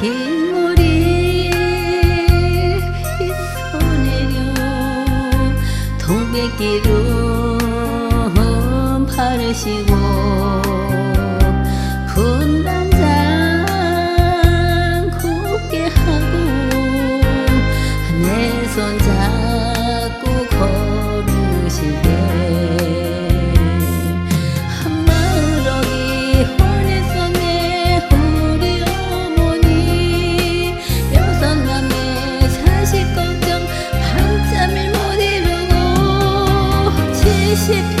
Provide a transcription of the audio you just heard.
흰머리 소내려 동백기름 바르시고 tip